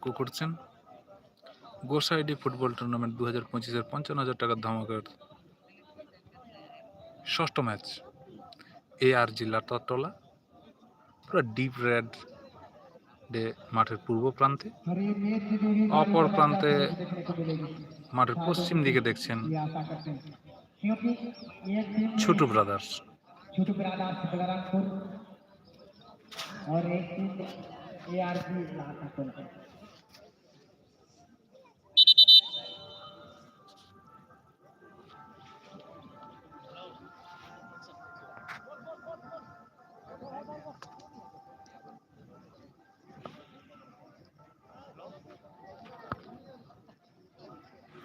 লক্ষ্য করছেন গোসাইডি football tournament দু হাজার পঁচিশের পঞ্চান্ন হাজার টাকার ধামাকার ষষ্ঠ ম্যাচ এ আর জিল্লা টলা পুরো ডিপ রেড ডে মাঠের পূর্ব প্রান্তে অপর প্রান্তে মাঠের পশ্চিম দিকে দেখছেন ছোট ছোটু ব্রাদার্স ছোট ब्रादर बलरामपुर और एक टीम ए आर पी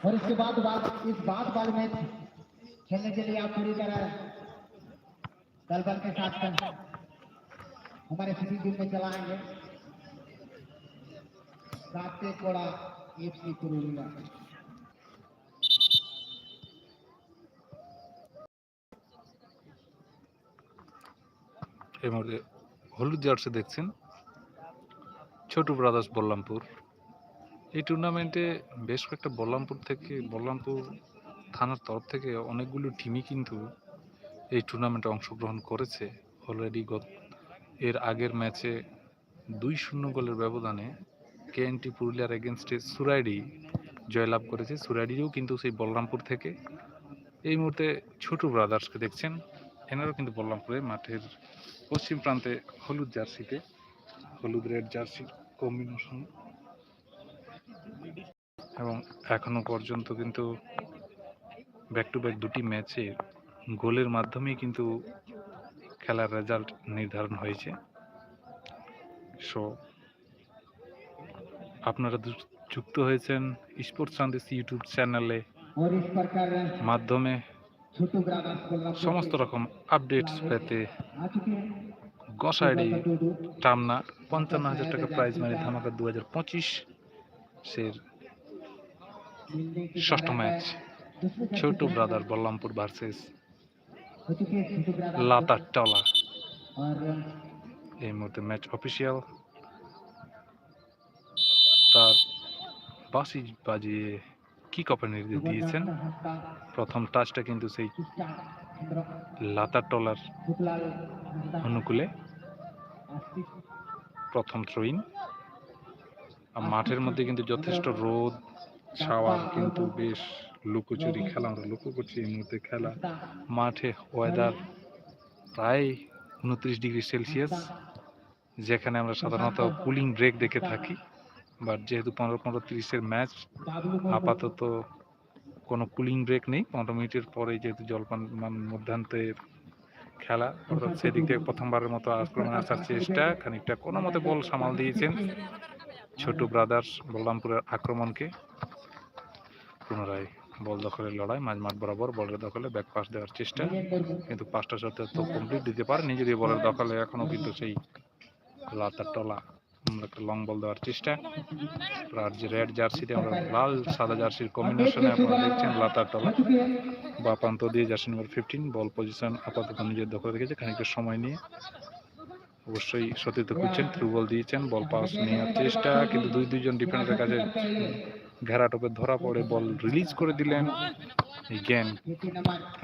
और इसके बाद बाद इस बाद बाद में खेलने के लिए आप पूरी तरह दल बल के साथ कर हमारे सिटी टीम में चलाएंगे रास्ते कोड़ा एफ सी पुरुलिया এই মুহূর্তে হলুদ জার্সি দেখছেন ছোটু ব্রাদার্স বল্লামপুর এই টুর্নামেন্টে বেশ কয়েকটা বল্লামপুর থেকে, বল্লামপুর থানার তরফ থেকে অনেকগুলো টিমই কিন্তু এই টুর্নামেন্টে অংশগ্রহণ করেছে। অলরেডি গত, এর আগের ম্যাচে দুই শূন্য গোলের ব্যবধানে কেএনটি পুরুলিয়ার এগেনস্টে সুরাইডি জয়লাভ করেছে। সুরাইডিও কিন্তু সেই বলরামপুর থেকে। এই মুহূর্তে ছোটু ব্রাদার্সকে দেখছেন। এনারাও কিন্তু বলরামপুরে মাঠের পশ্চিম প্রান্তে হলুদ জার্সিতে হলুদ রেড জার্সির কম্বিনেশন এবং এখনও পর্যন্ত কিন্তু ব্যাক টু ব্যাক দুটি ম্যাচে গোলের মাধ্যমেই কিন্তু খেলার রেজাল্ট নির্ধারণ হয়েছে। সো আপনারা যুক্ত হয়েছেন স্পোর্টস সন্দেশ ইউটিউব চ্যানেলে মাধ্যমে সমস্ত রকম আপডেটস পেতে গসাইডি, টামনা, পঞ্চান্ন হাজার টাকা প্রাইজ মানে ধামাকা দু হাজার পঁচিশ এর ষষ্ঠ ম্যাচ ছোট brother Ballampur versus Latatala এই মুহূর্তে ম্যাচ অফিসিয়াল। তার বাসি বাজিয়ে কি অফের নির্দেশ দিয়েছেন। প্রথম টাচটা কিন্তু সেই লাতার টলার অনুকূলে। প্রথম থ্রোইন আর মাঠের মধ্যে কিন্তু যথেষ্ট রোদ ছাওয়ার কিন্তু বেশ লুকোচুরি খেলা আমরা লক্ষ্য করছি এই মুহূর্তে খেলা। মাঠে ওয়েদার প্রায় উনত্রিশ ডিগ্রি সেলসিয়াস যেখানে আমরা সাধারণত কুলিং ব্রেক দেখে থাকি। বাট যেহেতু পনেরো পনেরো তিরিশের ম্যাচ আপাতত কোনো কুলিং ব্রেক নেই। পনেরো মিনিটের পরে যেহেতু জলপান মান মধ্যান্তের খেলা অর্থাৎ সেদিক থেকে প্রথমবারের মতো আক্রমণে আসার চেষ্টা। খানিকটা কোনো মতে বল সামাল দিয়েছেন। ছোট ব্রাদার্স বলরামপুরের আক্রমণকে। পুনরায় বল দখলের লড়াই মাঝ মাঠ বরাবর বলের দখলে ব্যাক পাস দেওয়ার চেষ্টা। কিন্তু পাঁচটা শর্তে তো কমপ্লিট দিতে পারে নিজের বলের দখলে এখনও কিন্তু সেই লাতার টলা আমরা একটা লং বল দেওয়ার চেষ্টা। আর যে রেড জার্সিতে আমরা লাল সাদা জার্সির কম্বিনেশনে আপনারা দেখছেন লাতার টলা। বা প্রান্ত দিয়ে jersey number fifteen ball position আপাতত নিজের দখলে রেখেছে খানিকটা সময় নিয়ে। অবশ্যই সতীর্থ খুঁজছেন থ্রু বল দিয়েছেন বল পাস নেওয়ার চেষ্টা। কিন্তু দুই দুইজন ডিফেন্ডারের কাছে ঘেরা টোপে ধরা পড়ে বল রিলিজ করে দিলেন। Game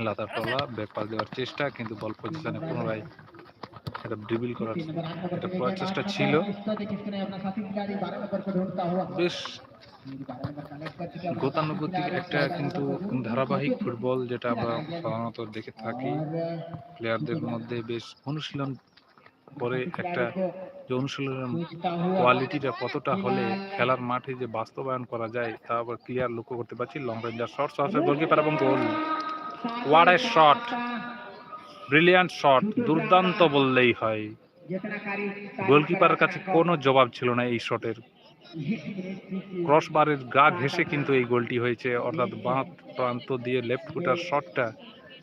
Latartala back pass দেওয়ার চেষ্টা কিন্তু বল পজিশনে পুনরায় একটা ড্রিবল করার একটা প্রচেষ্টা ছিল। বেশ গতানুগতিক একটা কিন্তু ধারাবাহিক ফুটবল যেটা আমরা সাধারণত দেখে থাকি। প্লেয়ারদের মধ্যে বেশ অনুশীলন করে একটা যে অনুশীলনের কোয়ালিটিটা কতটা হলে খেলার মাঠে যে বাস্তবায়ন করা যায় তা আবার ক্লিয়ার লক্ষ্য করতে পারছি। Long ranger short shorts goalkeeper এবং goal what a shot brilliant shot দুর্দান্ত বললেই হয়। গোলকিপারের কাছে কোনো জবাব ছিল না এই শটের। ক্রস বারের গা ঘেসে কিন্তু এই গোলটি হয়েছে। অর্থাৎ বাঁ প্রান্ত দিয়ে লেফট ফুটার শটটা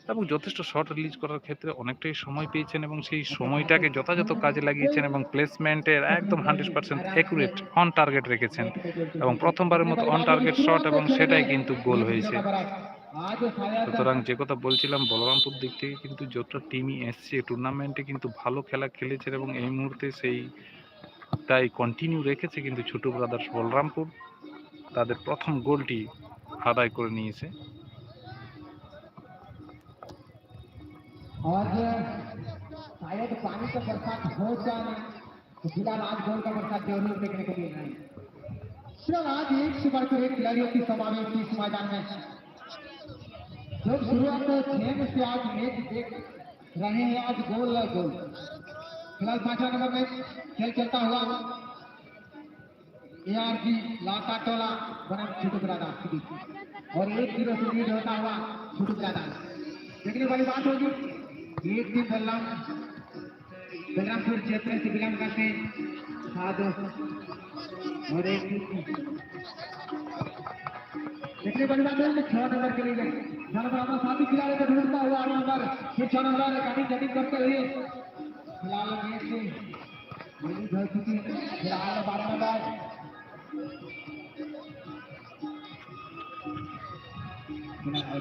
এবং যথেষ্ট শর্ট রিলিজ করার ক্ষেত্রে অনেকটাই সময় পেয়েছেন এবং সেই সময়টাকে যথাযথ কাজে লাগিয়েছেন এবং প্লেসমেন্টের একদম hundred percent accurate on target রেখেছেন এবং প্রথমবারের মতো অন টার্গেট শট এবং সেটাই কিন্তু গোল হয়েছে। সুতরাং যে কথা বলছিলাম, বলরামপুর দিক থেকে কিন্তু যতটা টিমই এসছে টুর্নামেন্টে কিন্তু ভালো খেলা খেলেছে এবং এই মুহূর্তে সেই তাই কন্টিনিউ রেখেছে কিন্তু ছোট ব্রাদার্স বলরামপুর। তাদের প্রথম গোলটি আদায় করে নিয়েছে। और शायद पानी का बरसात हो जाए तो आज गोल का बरसात ज़रूर देखने को मिल रहा है। फ़िलहाल आज एक से बढ़कर एक खिलाड़ियों की समावेश इस मैदान में जब शुरुआत छह से आज मैच देख रहे हैं, आज गोल गोल। फ़िलहाल पांचवा नंबर में खेल चलता हुआ ए आर जी लाका टोला बनाम छोटू बरादा और एक ज़ीरो से लीड होता हुआ छोटू बरादा देखने वाली बात होगी। एक दिन बलराम बलरामपुर क्षेत्र से बिलोंग करते हैं। साधु और एक देखने वाली बात है छह नंबर के लिए अपना साथी खिलाड़ी को ढूंढता हुआ आठ नंबर। फिर छह नंबर कटिंग कटिंग करते हुए। फ़िलहाल मैच से रिलीज़ हो। चुकी फ़िलहाल बारह नंबर। फ़िलहाल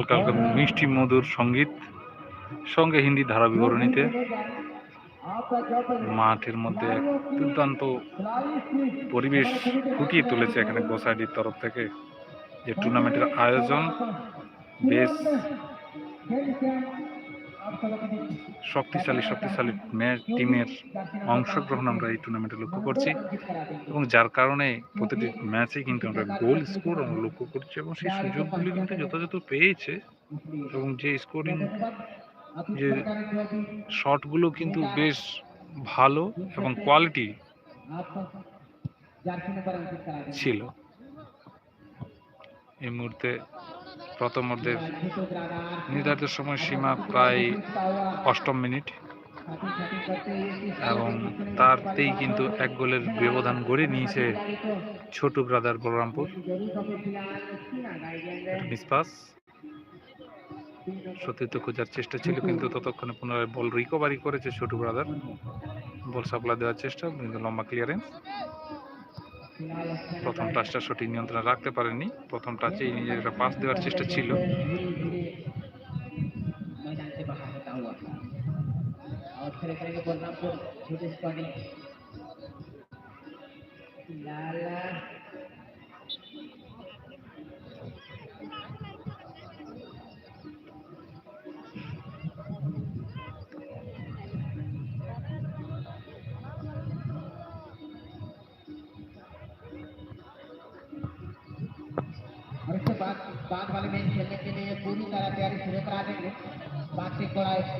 হালকা হালকা মিষ্টি মধুর সংগীত, সঙ্গে হিন্দি ধারা বিবরণীতে। মাঠের মধ্যে দুর্দান্ত পরিবেশ ফুটিয়ে তুলেছে এখানে গোসাইডির তরফ থেকে যে টুর্নামেন্টের আয়োজন। বেশ শক্তিশালী শক্তিশালী টিমের অংশগ্রহণ আমরা এই টুর্নামেন্টে লক্ষ্য করছি। এবং যার কারণে প্রতিটি ম্যাচে কিন্তু আমরা গোল স্কোর আমরা লক্ষ্য করছি এবং সেই সুযোগগুলি কিন্তু যথাযথ পেয়েছে। এবং যে স্কোরিং যে শটগুলো কিন্তু বেশ ভালো এবং কোয়ালিটি ছিল। এই মুহূর্তে প্রথম অর্ধের নির্ধারিত সময় সীমা প্রায় অষ্টম মিনিট। এবং তারতেই কিন্তু এক গোলের ব্যবধান গড়ে নিয়েছে ছোট ব্রাদার বলরামপুর। নিষ্পাস সতীর্থ খোঁজার চেষ্টা ছিল, কিন্তু ততক্ষণে পুনরায় বল রিকভারি করেছে ছোট ব্রাদার। বল সাপ্লাই দেওয়ার চেষ্টা, কিন্তু লম্বা ক্লিয়ারেন্স প্রথম টাচটা সঠিক নিয়ন্ত্রণে রাখতে পারেনি। প্রথম টাচেই নিজের একটা পাস দেওয়ার চেষ্টা ছিল। লালা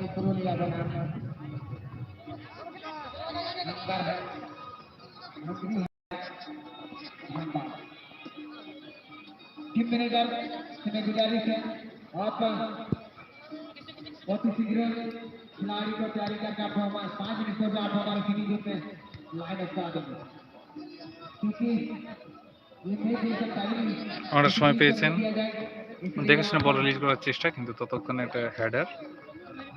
थोड़ा इसको शुरू लिया बना नंबर है नंबरी है झंडा टीम मैनेजर से गुजारिश है आप बहुत ही शीघ्र खिलाड़ी को तैयारी करके आप हमारे पाँच मिनट में आप हमारे फिनिश में लाइन अप करा देंगे क्योंकि ये मैच एक टाइम আমরা সময় পেয়েছেন দেখে শুনে বল রিলিজ করার চেষ্টা কিন্তু ততক্ষণে একটা হেডার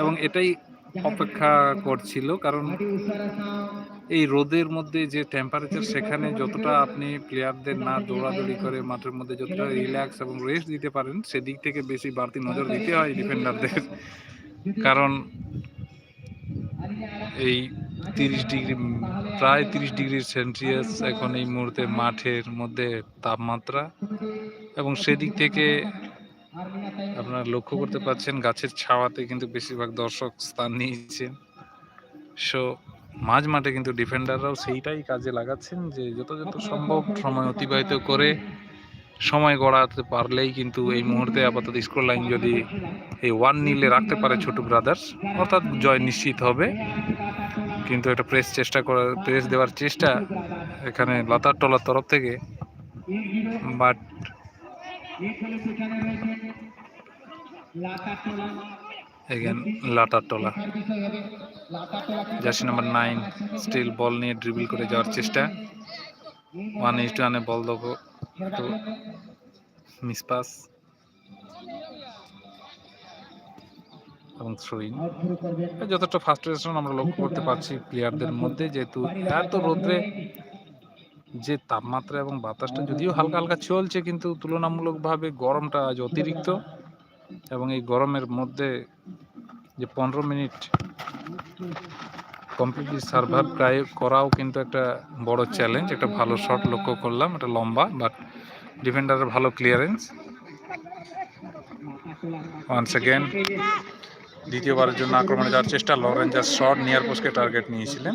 এবং এটাই অপেক্ষা করছিল কারণ এই রোদের মধ্যে যে টেম্পারেচার সেখানে যতটা আপনি প্লেয়ারদের না দৌড়াদৌড়ি করে মাঠের মধ্যে যতটা রিল্যাক্স এবং রেস্ট দিতে পারেন সেদিক থেকে বেশি বাড়তি নজর দিতে হয় ডিফেন্ডারদের কারণ এই তিরিশ ডিগ্রি প্রায় তিরিশ ডিগ্রি সেলসিয়াস এখন এই মুহূর্তে মাঠের মধ্যে তাপমাত্রা। এবং সেদিক থেকে আপনারা লক্ষ্য করতে পাচ্ছেন, গাছের ছাওয়াতে কিন্তু বেশিরভাগ দর্শক স্থান নিয়েছেন সো মাঝ মাঠে কিন্তু ডিফেন্ডাররাও সেইটাই কাজে লাগাচ্ছেন যে যত যত সম্ভব সময় অতিবাহিত করে সময় গড়াতে পারলেই কিন্তু এই মুহূর্তে আপাতত স্কোর লাইন যদি এই ওয়ান নিলে রাখতে পারে ছোট ব্রাদার্স অর্থাৎ জয় নিশ্চিত হবে। কিন্তু একটা প্রেস চেষ্টা করার প্রেস দেওয়ার চেষ্টা এখানে লতার টলার তরফ থেকে। But again লাটার টলা jersey number nine still ball নিয়ে ড্রিবিল করে যাওয়ার চেষ্টা। ওয়ান ইস টু ওয়ানে বল দেবো তো মিস পাস। এবং থ্রোইন যথেষ্ট ফার্স্ট আমরা লক্ষ্য করতে পারছি প্লেয়ারদের মধ্যে যেহেতু এত রোদ্রে যে তাপমাত্রা এবং বাতাসটা যদিও হালকা হালকা চলছে, কিন্তু তুলনামূলকভাবে গরমটা আজ অতিরিক্ত এবং এই গরমের মধ্যে যে পনেরো মিনিট কমপ্লিটলি সার্ভার প্রায় করাও কিন্তু একটা বড় চ্যালেঞ্জ একটা ভালো শট লক্ষ্য করলাম, এটা লম্বা বাট ডিফেন্ডারের ভালো ক্লিয়ারেন্স ওয়ান্স সেকেন্ড দ্বিতীয়বারের জন্য আক্রমণে যাওয়ার চেষ্টা লরেঞ্জার শট নিয়ার পোস্টকে টার্গেট নিয়েছিলেন।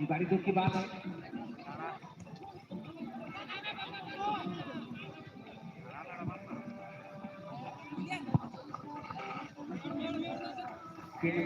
এই বাড়িতে কি বাস खेल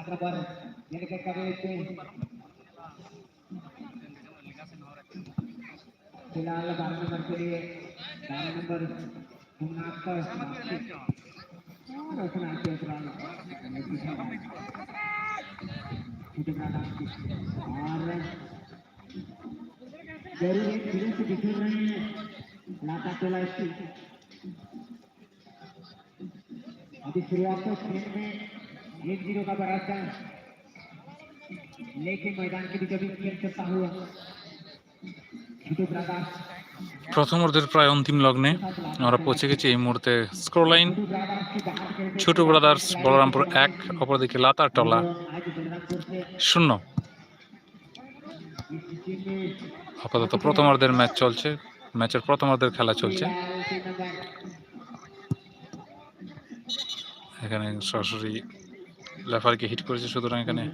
Atrapan tiene que caber este. फ़िलहाल गाड़ी नंबर के लिए गाड़ी नंबर उन्नाथ का और अपना के फ़िलहाल कितना नाम की और ज़रूर एक धीरे से बिखर रहे हैं लाता टोला इसकी अभी शुरुआत तो स्क्रीन में एक जीरो का बराबर लेकिन मैदान के बीच अभी खेल चलता हुआ छोटू प्रकाश প্রথমার্ধের প্রায় অন্তিম লগ্নে আমরা পৌঁছে গেছি এই মুহূর্তে স্কোর লাইন छोटू प्रकाश की बाहर खेलते ছোট ব্রাদার্স বলরামপুর এক অপরদিকে লাতার টলা आज बलरामपुर से শূন্য इस टीम में আপাতত প্রথমার্ধের ম্যাচ চলছে ম্যাচের প্রথমার্ধের খেলা চলছে फिलहाल तीन नंबर এখানে সরাসরি লেফারকে হিট করেছে সুতরাং এখানে।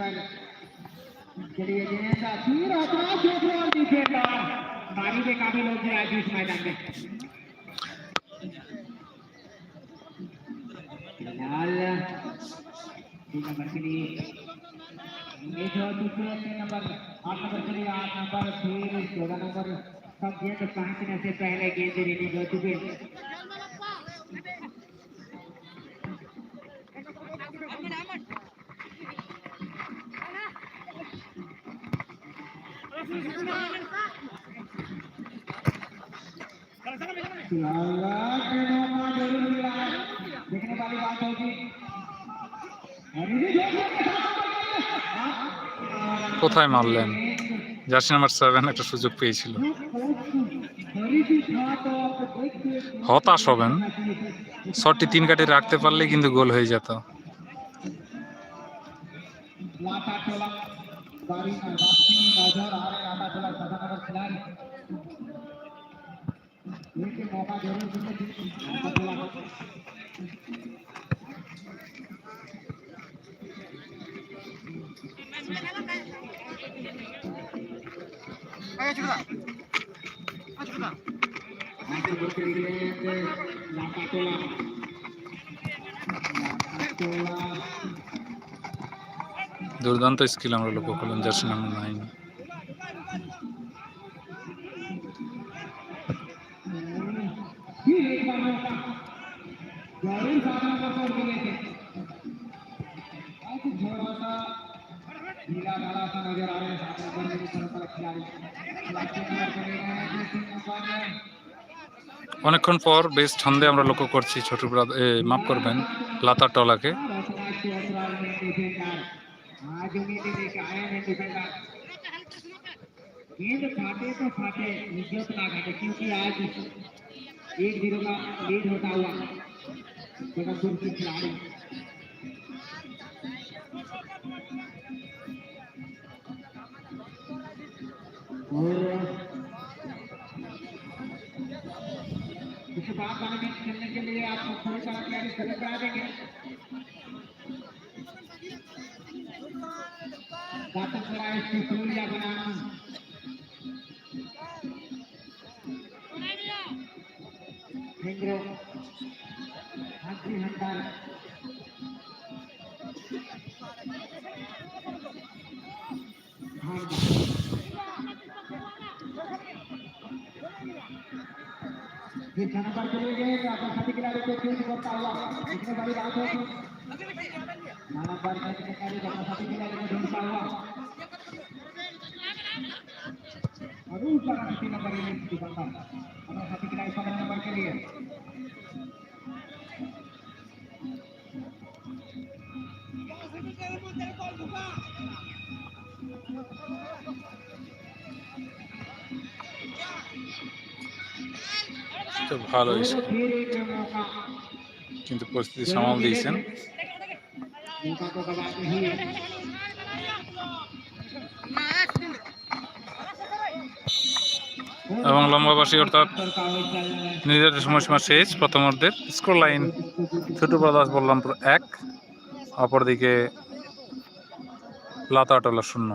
तीन चलिए गेंद फिर अपना जो और डिफेंडर बारी में काबिल हो आज इस मैदान में। फ़िलहाल, तीन नंबर के लिए नंबर, आठ नंबर के आठ नंबर, फिर चौदह नंबर, सब गेंद पहुँचने से पहले गेंद रिलीज़ हो चुके का। देखने वाली बात होगी और ये जो- কোথায় মারলেন জার্সি নাম্বার সেভেন একটা সুযোগ পেয়েছিল खरीदी था तो आप देखते হতাশ হবেন শটটি তিন কাটে রাখতে পারলে কিন্তু গোল হয়ে যেত বারিশাল বাসিনী নজর আর আটাচলা সাধারণ খেলাড়ি মেয়েকে মকা জরুর জন্য দুর্দান্ত স্কিল আমরা লক্ষ্য করলাম, যার জন্য নাই অনেকক্ষণ পর বেশ ছন্দে আমরা লক্ষ্য করছি, ছোট মাফ করবেন লাতা টলাকে। आज लेके आए हैं डिफेंडर गेंद फाटे तो फाटे इज़्ज़त ना घटे क्योंकि आज एक ज़ीरो का लीड होता हुआ जगतपुर के खिलाड़ी और इसके बाद वाले मैच के लिए आपको थोड़ी सा तैयारी करा देंगे। ये नंबर चले गए अपना सभी खिलाड़ी को चेंज करता हुआ इतने बड़ी बात है कि नंबर मैच के खिलाड़ी अपना सभी खिलाड़ी को ढूंढता हुआ और ऊपर अंतिम नंबर में की बंदा अपना सभी खिलाड़ी पकड़ नंबर के लिए তো ভালো কিন্তু পরিস্থিতি সামাল দিয়েছেন। এবং লম্বাবাসী অর্থাৎ নিজের সময়সীমা শেষ প্রথম অর্ধের স্কোর লাইন ছোট দাস বললামপুর এক, অপরদিকে লাতাটলা শূন্য।